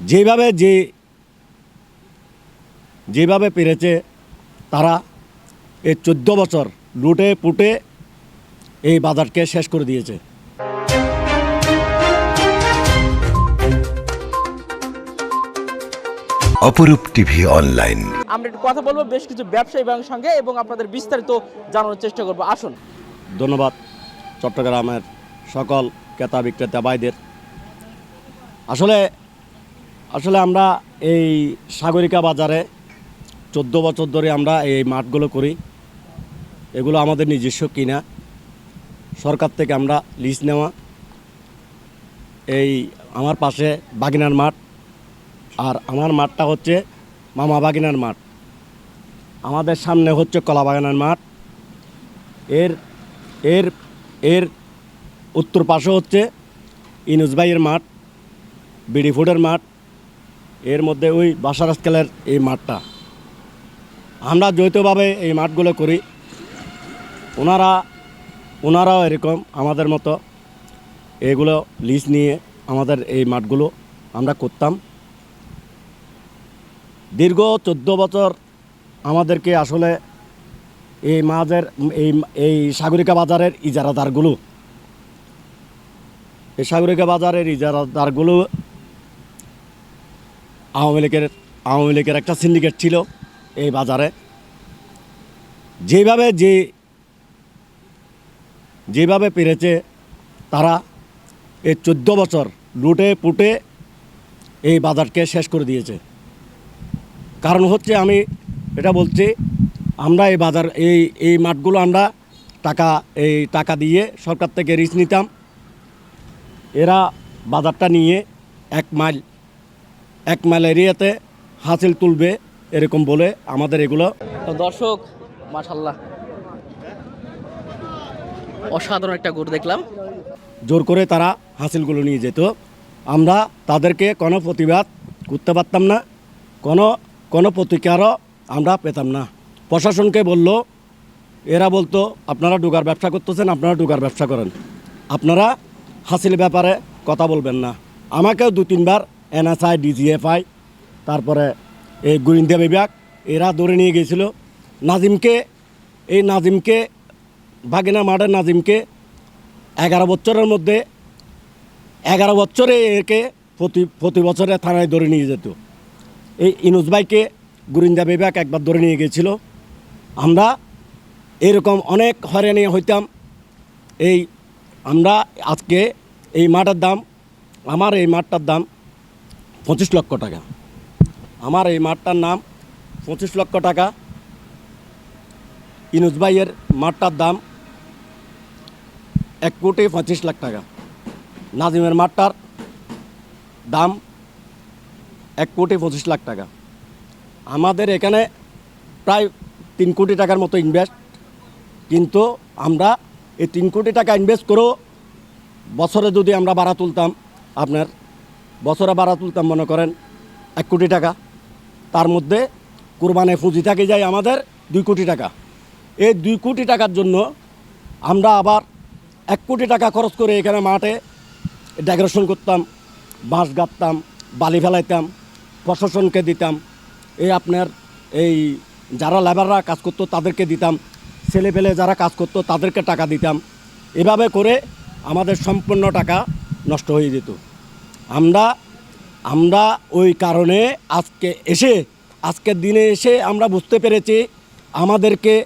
যেভাবে যে যেভাবে পেরেছে তারা এই চোদ্দ বছর লুটে পুটে এই বাজারকে শেষ করে দিয়েছে। অপরূপ টিভি অনলাইন। আমরা একটু কথা বলব বেশ কিছু ব্যবসায়ী ভাইয়ের সঙ্গে এবং আপনাদের বিস্তারিত জানানোর চেষ্টা করব। আসুন। ধন্যবাদ চট্টগ্রামের সকল ক্রেতা বিক্রেতা ভাইদের। আসলে আসলে আমরা এই সাগরিকা বাজারে চোদ্দ বছর ধরে আমরা এই মাঠগুলো করি। এগুলো আমাদের নিজস্ব কিনা। সরকার থেকে আমরা লিজ নেওয়া। এই আমার পাশে বাগিনার মাঠ। আর আমার মাঠটা হচ্ছে মামা বাগিনার মাঠ। আমাদের সামনে হচ্ছে কলা বাগানের মাঠ। এর এর এর উত্তর পাশে হচ্ছে ইনুস ভাইয়ের মাঠ, বিডি ফুডের মাঠ। এর মধ্যে ওই বাসার স্কেলের এই মাঠটা। আমরা যৌথভাবে এই মাঠগুলো করি। ওনারা, ওনারাও এরকম আমাদের মতো। এগুলো লিজ নিয়ে আমাদের এই মাঠগুলো আমরা করতাম। দীর্ঘ চোদ্দ বছর আমাদেরকে আসলে এই মাঝের, এই এই সাগরিকা বাজারের ইজারাদারগুলো, এই সাগরিকা বাজারের ইজারাদারগুলো আওয়ামী লীগের আওয়ামী লীগের একটা সিন্ডিকেট ছিল এই বাজারে। যেভাবে যে, যেভাবে পেরেছে তারা এই চোদ্দ বছর লুটে পুটে এই বাজারকে শেষ করে দিয়েছে। কারণ হচ্ছে আমি এটা বলছি, আমরা এই বাজার, এই এই মাঠগুলো আমরা টাকা, এই টাকা দিয়ে সরকার থেকে রিচ নিতাম। এরা বাজারটা নিয়ে এক মাইল এক মাইল এরিয়াতে হাসিল তুলবে এরকম বলে আমাদের এগুলো। দর্শক মাশাল্লাহ অসাধারণ একটা গরু দেখলাম। জোর করে তারা হাসিলগুলো নিয়ে যেত। আমরা তাদেরকে কোনো প্রতিবাদ করতে পারতাম না কোনো কোনো প্রতিকারও আমরা পেতাম না। প্রশাসনকে বলল এরা বলতো আপনারা ডুগার ব্যবসা করতেছেন আপনারা ডুগার ব্যবসা করেন। আপনারা হাসিল ব্যাপারে কথা বলবেন না। আমাকেও দু তিনবার এনএসআই, ডিজিএফআই, তারপরে এই গোয়েন্দা বিভাগ, এরা ধরে নিয়ে গিয়েছিল নাজিমকে, এই নাজিমকে ভাগিনা মাঠের নাজিমকে এগারো বছরের মধ্যে, এগারো বছরে একে প্রতি প্রতি বছরে থানায় ধরে নিয়ে যেত। এই ইনুজ ভাইকে গুরিন্দা বিভাগ একবার ধরে নিয়ে গেছিল। আমরা এরকম অনেক হয়রানি হইতাম। এই আমরা আজকে এই মাঠের দাম, আমার এই মাঠটার দাম পঁচিশ লক্ষ টাকা। আমার এই মাঠটার নাম পঁচিশ লক্ষ টাকা। ইনুজ ভাইয়ের মাঠটার দাম এক কোটি পঁচিশ লাখ টাকা। নাজিমের মাঠটার দাম এক কোটি পঁচিশ লাখ টাকা। আমাদের এখানে প্রায় তিন কোটি টাকার মতো ইনভেস্ট কিন্তু আমরা এই তিন কোটি টাকা ইনভেস্ট করেও বছরে যদি আমরা ভাড়া তুলতাম, আপনার বছরে ভাড়া তুলতাম মনে করেন এক কোটি টাকা। তার মধ্যে কোরবানে পুঁজি থাকে যায় আমাদের দুই কোটি টাকা। এই দুই কোটি টাকার জন্য আমরা আবার এক কোটি টাকা খরচ করে এখানে মাঠে ডেকোরেশন করতাম, বাঁশ গাঁথতাম, বালি ফেলাইতাম, প্রশাসনকে দিতাম এই আপনার এই যারা লেবাররা কাজ করতো তাদেরকে দিতাম ছেলে পেলে যারা কাজ করতো তাদেরকে টাকা দিতাম। এভাবে করে আমাদের সম্পূর্ণ টাকা নষ্ট হয়ে যেত। আমরা আমরা ওই কারণে আজকে এসে, আজকের দিনে এসে আমরা বুঝতে পেরেছি আমাদেরকে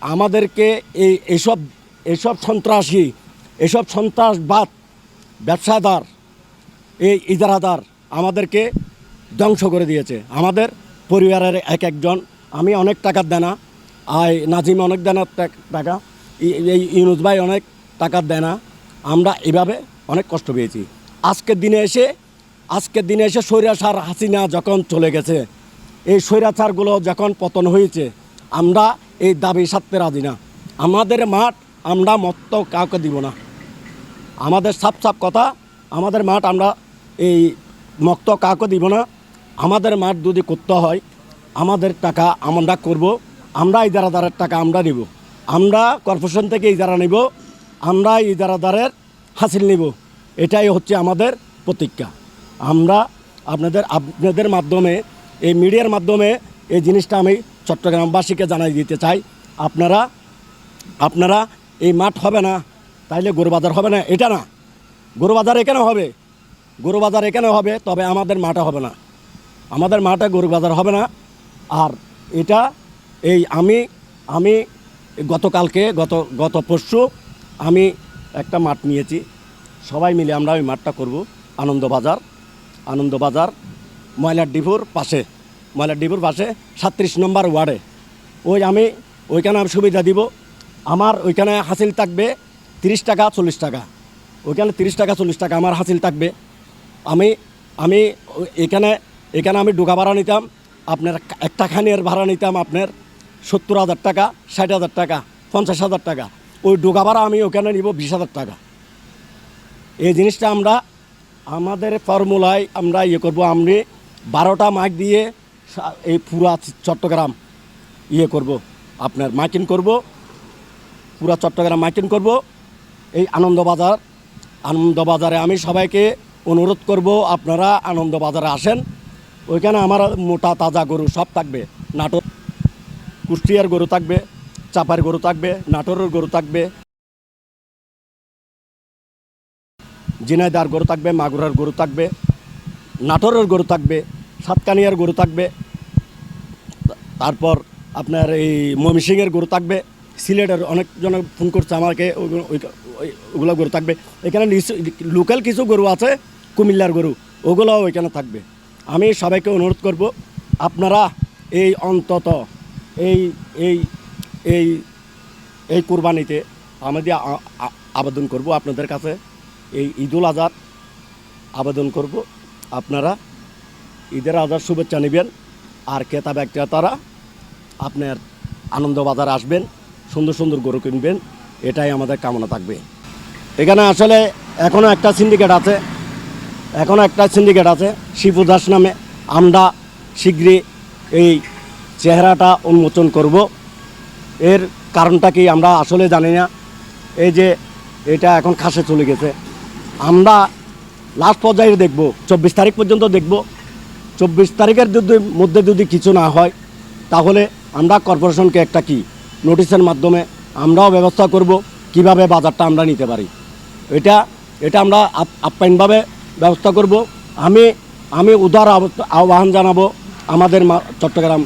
আমাদেরকে এই এসব এসব সন্ত্রাসী, এসব সন্ত্রাসবাদ ব্যবসাদার, এই ইজারাদার আমাদেরকে ধ্বংস করে দিয়েছে। আমাদের পরিবারের এক একজন, আমি অনেক টাকার দেনা, আয় নাজিম অনেক দেনার টাক- এই ইউনুস ভাই অনেক টাকার দেনা, আমরা এভাবে অনেক কষ্ট পেয়েছি। আজকের দিনে এসে, আজকের দিনে এসে স্বৈরাচার হাসিনা যখন চলে গেছে, এই স্বৈরাচারগুলো যখন পতন হয়েছে, আমরা এই দাবি সারতে রাজি না। আমাদের মাঠ আমরা মত্ত কাউকে দিব না। আমাদের সাপ সাপ কথা, আমাদের মাঠ আমরা এই মক্ত কাউকে দিব না। আমাদের মাঠ যদি করতে হয়, আমাদের টাকা আমরা করব আমরা ইজারাদারের টাকা আমরা নিব। আমরা কর্পোরেশন থেকে ইজারা নিব আমরা ইজারাদারের হাসিল নিব। এটাই হচ্ছে আমাদের প্রতিজ্ঞা। আমরা আপনাদের আপনাদের মাধ্যমে, এই মিডিয়ার মাধ্যমে এই জিনিসটা আমি চট্টগ্রামবাসীকে জানাই দিতে চাই। আপনারা আপনারা এই মাঠ হবে না, তাইলে গরু বাজার হবে না, এটা না। গরু বাজার এখানে হবে গরু বাজার এখানে হবে, তবে আমাদের মাঠে হবে না। আমাদের মাঠে গরু বাজার হবে না। আর এটা এই আমি আমি গতকালকে, গত গত পরশু আমি একটা মাঠ নিয়েছি। সবাই মিলে আমরা ওই মাঠটা করব। আনন্দবাজার আনন্দবাজার ময়লার ডিপুর পাশে। ময়লার ডিপুর পাশে সাতত্রিশ নম্বর ওয়ার্ডে। ওই আমি ওইখানে আমি সুবিধা দিব। আমার ওইখানে হাসিল থাকবে তিরিশ টাকা, চল্লিশ টাকা। ওইখানে তিরিশ টাকা, চল্লিশ টাকা আমার হাসিল থাকবে। আমি আমি এখানে এখানে আমি ডোকা ভাড়া নিতাম। আপনার একটা খানির ভাড়া নিতাম আপনার সত্তর হাজার টাকা, ষাট হাজার টাকা, পঞ্চাশ হাজার টাকা। ওই ডোকা ভাড়া আমি ওখানে নিব বিশ হাজার টাকা। এই জিনিসটা আমরা আমাদের ফর্মুলায় আমরা ইয়ে করব। আমি বারোটা মাইক দিয়ে এই পুরা চট্টগ্রাম ইয়ে করব। আপনার মাইকিং করব। পুরা চট্টগ্রাম মাইকিং করব। এই আনন্দবাজার, আনন্দবাজারে আমি সবাইকে অনুরোধ করব, আপনারা আনন্দবাজারে আসেন। ওইখানে আমার মোটা তাজা গরু সব থাকবে। নাটোর কুষ্টিয়ার গরু থাকবে, চাপার গরু থাকবে, নাটোরের গরু থাকবে জিনাইদার গরু থাকবে, মাগুরার গরু থাকবে, নাটোরের গরু থাকবে, সাতকানিয়ার গরু থাকবে, তারপর আপনার এই ময়মনসিংহের গরু থাকবে, সিলেটের অনেকজন ফোন করছে আমাকে ওগুলো গরু থাকবে। এখানে লোকাল কিছু গরু আছে, কুমিল্লার গরু ওগুলো ওইখানে থাকবে। আমি সবাইকে অনুরোধ করব, আপনারা এই অন্তত এই এই এই এই কুরবানিতে আমাদের আবেদন করব আপনাদের কাছে। এই ঈদুল আজহার আবেদন করব। আপনারা ঈদের আজহার শুভেচ্ছা নেবেন। আর ক্রেতা বিক্রেতারা আপনার আনন্দবাজার আসবেন, সুন্দর সুন্দর গরু কিনবেন, এটাই আমাদের কামনা থাকবে। এখানে আসলে এখনও একটা সিন্ডিকেট আছে এখনও একটা সিন্ডিকেট আছে শিবু দাস নামে আমরা শীঘ্রই এই চেহারাটা উন্মোচন করব। এর কারণটা কি আমরা আসলে জানি না। এই যে এটা এখন খাসে চলে গেছে। আমরা লাস্ট পর্যায়ে দেখব, চব্বিশ তারিখ পর্যন্ত দেখব। চব্বিশ তারিখের যদি মধ্যে যদি কিছু না হয়, তাহলে আমরা কর্পোরেশনকে একটা কি নোটিশের মাধ্যমে আমরাও ব্যবস্থা করব, কীভাবে বাজারটা আমরা নিতে পারি। এটা এটা আমরা আপ- আপ্যায়নভাবে ব্যবস্থা করব। আমি আমি উদার আহ্বান জানাব আমাদের চট্টগ্রাম,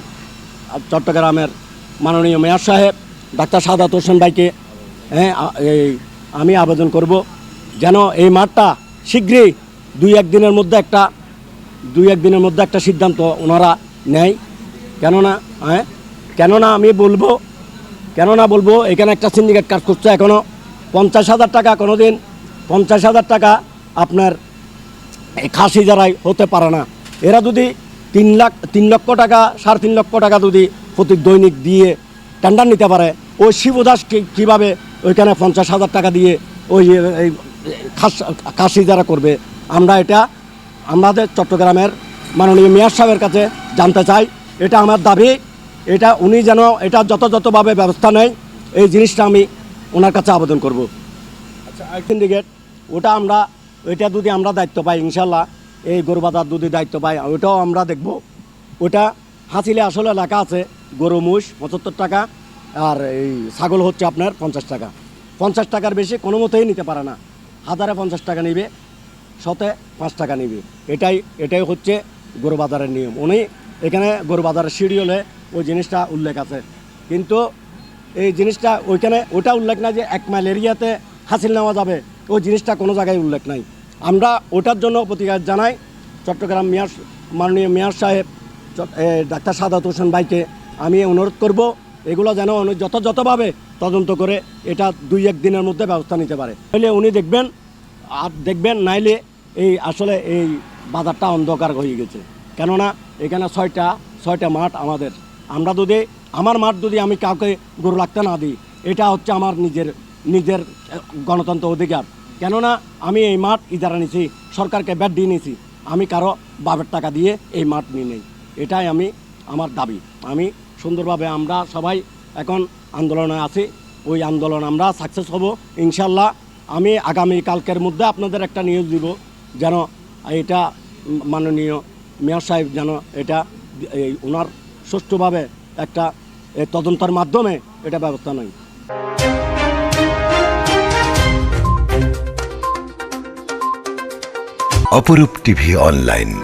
চট্টগ্রামের মাননীয় মেয়র সাহেব, ডাক্তার সাদাত হোসেন ভাইকে। হ্যাঁ এই, আমি আবেদন করব। যেন এই মাঠটা শীঘ্রই দুই এক দিনের মধ্যে একটা, দুই এক দিনের মধ্যে একটা সিদ্ধান্ত ওনারা নেয়। কেননা হ্যাঁ? কেননা আমি বলব, কেননা বলব, এখানে একটা সিন্ডিকেট কাজ করছে এখনও পঞ্চাশ হাজার টাকা কোনো দিন পঞ্চাশ হাজার টাকা আপনার খাসি যারাই হতে পারে না। এরা যদি তিন লাখ, তিন লক্ষ টাকা, সাড়ে তিন লক্ষ টাকা যদি প্রতি দৈনিক দিয়ে টেন্ডার নিতে পারে, ওই শিবদাস কীভাবে ওইখানে পঞ্চাশ হাজার টাকা দিয়ে ওই খাসি যারা করবে, আমরা এটা আমাদের চট্টগ্রামের মাননীয় মেয়র সাহেবের কাছে জানতে চাই। এটা আমার দাবি। এটা উনি যেন এটা যথাযথভাবে ব্যবস্থা নেয়, এই জিনিসটা আমি ওনার কাছে আবেদন করব। আচ্ছা সিন্ডিকেট ওটা আমরা, ওইটা যদি আমরা দায়িত্ব পাই ইনশাল্লাহ এই গরু বাজার যদি দায়িত্ব পাই, ওইটাও আমরা দেখব। ওটা হাসিলে আসলে লেখা আছে, গরু, মুষ, পঁচাত্তর টাকা, আর এই ছাগল হচ্ছে আপনার পঞ্চাশ টাকা। পঞ্চাশ টাকার বেশি কোনো মতেই নিতে পারে না। হাজারে পঞ্চাশ টাকা নিবে শতে পাঁচ টাকা নিবে। এটাই এটাই হচ্ছে গরু বাজারের নিয়ম। উনি এখানে গরু বাজারের শিডিউলে ওই জিনিসটা উল্লেখ আছে। কিন্তু এই জিনিসটা ওইখানে ওটা উল্লেখ নাই যে এক মাইল এরিয়াতে হাসিল নেওয়া যাবে। ওই জিনিসটা কোনো জায়গায় উল্লেখ নাই। আমরা ওটার জন্য প্রতিকার জানাই চট্টগ্রাম মেয়র, মাননীয় মেয়র সাহেব ডাক্তার সাদাত হোসেন ভাইকে। আমি অনুরোধ করব, এগুলো যেন যথাযথভাবে তদন্ত করে এটা দুই এক দিনের মধ্যে ব্যবস্থা নিতে পারে। তাহলে উনি দেখবেন, আর দেখবেন নাইলে এই আসলে এই বাজারটা অন্ধকার হয়ে গেছে। কেননা এখানে ছয়টা ছয়টা মাঠ আমাদের। আমরা যদি, আমার মাঠ যদি আমি কাউকে গরু রাখতে না দিই, এটা হচ্ছে আমার নিজের নিজের গণতন্ত্র অধিকার। কেননা আমি এই মাঠ ইজারা নিছি, সরকারকে ব্যাট দিয়ে নিয়েছি আমি কারও বাবের টাকা দিয়ে এই মাঠ নিয়ে নেই। এটাই আমি, আমার দাবি। আমি সুন্দরভাবে আমরা সবাই এখন আন্দোলনে আছি, ওই আন্দোলন আমরা সাকসেস হব ইনশাল্লাহ আমি আগামী কালকের মধ্যে আপনাদের একটা নিউজ দিব, যেন এটা মাননীয় মেয়র সাহেব যেন এটা, এই ওনার সুষ্ঠুভাবে একটা তদন্তের মাধ্যমে এটা ব্যবস্থা নেয়। অপরূপ টিভি অনলাইন।